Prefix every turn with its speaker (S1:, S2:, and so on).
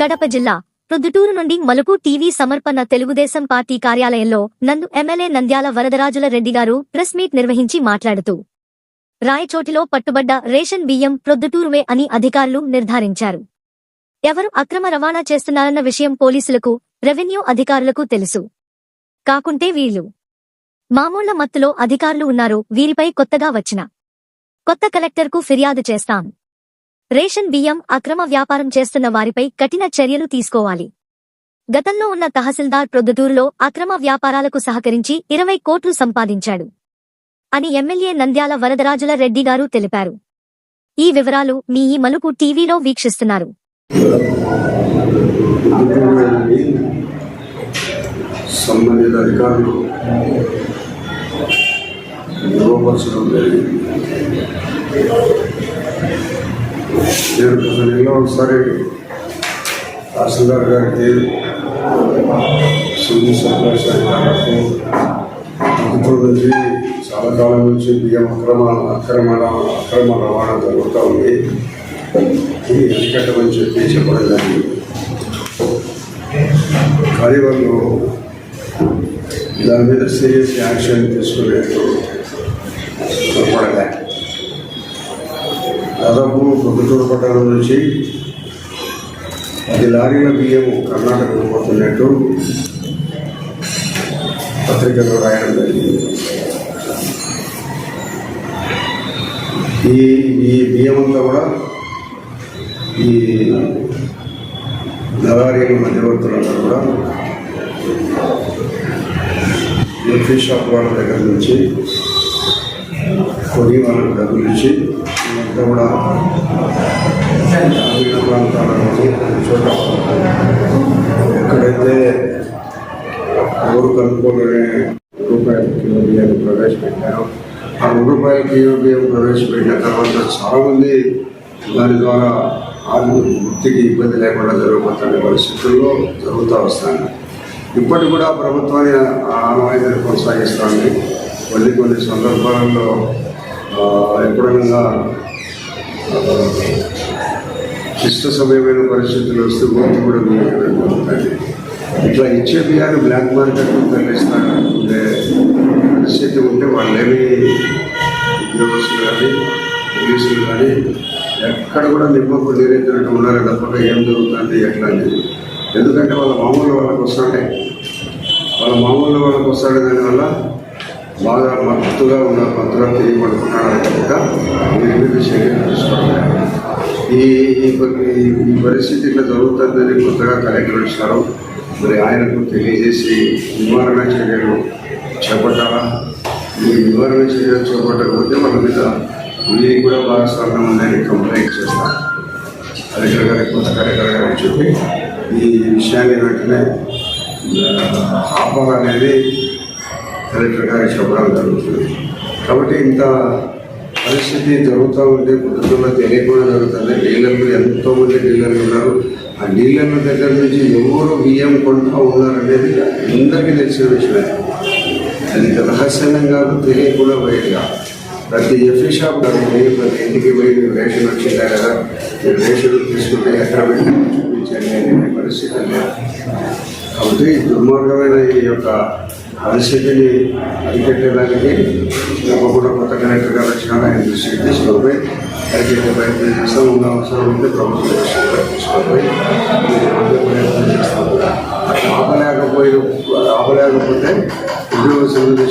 S1: కడప జిల్లా ప్రొద్దుటూరు నుండి మలుపు టీవీ సమర్పణ తెలుగుదేశం పార్టీ కార్యాలయంలో నందు ఎమ్మెల్యే నంద్యాల వరదరాజుల రెడ్డి గారు ప్రెస్ మీట్ నిర్వహించి మాట్లాడుతూ రాయచోటిలో పట్టుబడ్డ రేషన్ బియ్యం ప్రొద్దుటూరువే అని అధికారులు నిర్ధారించారు. ఎవరు అక్రమ రవాణా చేస్తున్నారన్న విషయం పోలీసులకు రెవెన్యూ అధికారులకు తెలుసు. కాకుంటే వీళ్ళు మామూళ్ళ మత్తులో అధికారులు ఉన్నారు వీరిపై కొత్తగా వచ్చిన కొత్త కలెక్టర్కు ఫిర్యాదు చేస్తాం. రేషన్ బియ్యం అక్రమ వ్యాపారం చేస్తున్న వారిపై కఠిన చర్యలు తీసుకోవాలి. గతంలో ఉన్న తహసీల్దార్ ప్రొద్దుటూరులో అక్రమ వ్యాపారాలకు సహకరించి ఇరవై కోట్లు సంపాదించాడు అని ఎమ్మెల్యే నంద్యాల వరదరాజుల రెడ్డి గారు తెలిపారు. ఈ వివరాలు మీ ఈ మలుపు టీవీలో వీక్షిస్తున్నారు.
S2: సంబంధిత అధికారులు ధృవపరచడం జరిగింది. నేను గత నెలలో ఒకసారి తహసీల్దార్ గారికి సివిల్ సప్లైస్ అధికారులకు గుంటూరు చాలా కాలం నుంచి బియ్యం అక్రమ అక్రమ అక్రమ రవాణా జరుగుతూ ఉంది. ఇది అరికట్టమని చెప్పి చెప్పడం జరిగింది కానీ వాళ్ళు దాని మీద సీరియస్ యాక్షన్ తీసుకునేట్టు తోడ్పడలే దాదాపు పొద్దుటూరు పట్టణం నుంచి పది లారీల బియ్యం కర్ణాటకకు పోతున్నట్టు పత్రికలో రాయడం జరిగింది. ఈ ఈ బియ్యం అంతా కూడా ఈ దళారీల మధ్యవర్తులంతా కూడా ఫిష్ షాప్ వాళ్ళ దగ్గర నుంచి కొని వాళ్ళకి డబ్బులు ఇచ్చి ఇదంతా కూడా గ్రామీణ ప్రాంతాలలో చోట ఎక్కడైతే ఎవరు కనుక్కోలేని రూపాయలు కిలో బియ్యాన్ని ప్రవేశపెట్టారో ఆ మూడు రూపాయల కిలో బియ్యం ప్రవేశపెట్టిన తర్వాత చాలామంది దాని ద్వారా ఆర్థిక వృత్తికి ఇబ్బంది లేకుండా జరగబోతున్న పరిస్థితుల్లో జరుగుతూ వస్తాను ఇప్పటికి కూడా ప్రభుత్వాన్ని ఆనవాయితీని కొనసాగిస్తాను కొన్ని కొన్ని సందర్భాలలో ఎప్పుడైనా క్లిష్ట సమయమైన పరిస్థితులు వస్తే గుర్తు కూడా బియ్యం ఇట్లా ఇచ్చే బియ్యాలు బ్లాక్ మార్కెట్ తరలిస్తారు. ఉండే పరిస్థితి ఉంటే వాళ్ళేమి ఉద్యోగస్తులు కానీ పోలీసులు కానీ ఎక్కడ కూడా నిమ్మకు నీరెత్తినట్టు ఉన్నారు తప్పక ఏం జరుగుతుంది ఎట్లా అనేది ఎందుకంటే వాళ్ళ మామూలు వాళ్ళకి వస్తుంటే వాళ్ళ మామూలు వాళ్ళకి వస్తాడు దానివల్ల బాగా మత్తుగా ఉన్న మత్తుగా తిరిగి పడుకున్నాడు కనుక చర్యలు ఈ ఈ పరిస్థితి ఇట్లా జరుగుతుందని కొత్తగా కలెక్టర్ ఇస్తారు మరి ఆయనకు తెలియజేసి నివారణ చర్యలు చేపట్టాలా? ఈ నివారణ చర్యలు చేపట్టకపోతే మన మీద వీరికి కూడా భాగస్వామ్యం ఉందని కంప్లైంట్ చేస్తాం కలెక్టర్ గారికి కొత్త కలెక్టర్ గారికి చెప్పి ఈ విషయాన్ని వెంటనే ఆపాలనేది కలెక్టర్ గారికి చెప్పడం జరుగుతుంది. కాబట్టి ఇంత పరిస్థితి జరుగుతూ ఉంటే కుటుంబంలో తెలియకుండా జరుగుతుంది. డీలర్లు ఎంతోమంది డీలర్లు ఉన్నారు. ఆ డీలర్ల దగ్గర నుంచి ఎవరు బియ్యం కొంటూ ఉన్నారనేది అందరికీ తెలిసిన విషయమే. అది రహస్యంగా కాదు తెలియకుండా బయటగా ప్రతి ఎఫ్ఈ షాప్ కాబట్టి ప్రతి ఇంటికి పోయి మీరు రేషన్ వచ్చిందా కదా మీరు రేషన్ తీసుకుంటే ఎక్కడ పెట్టి చూపించండి అనే పరిస్థితి లేదు. కాబట్టి ఈ దుర్మార్గమైన ఈ యొక్క పరిస్థితిని అరికట్టడానికి కూడా కొత్త కలెక్టర్ గారు వచ్చిన ఆయన దృష్టికి తీసుకుపోయి అరికట్టే ప్రయత్నం చేస్తాం. ఉన్న అవసరం ఉంటే ప్రభుత్వం తీసుకుపోయి ప్రయత్నం చేస్తాం. ఆపలేకపోతే ఉద్యోగ సంఘం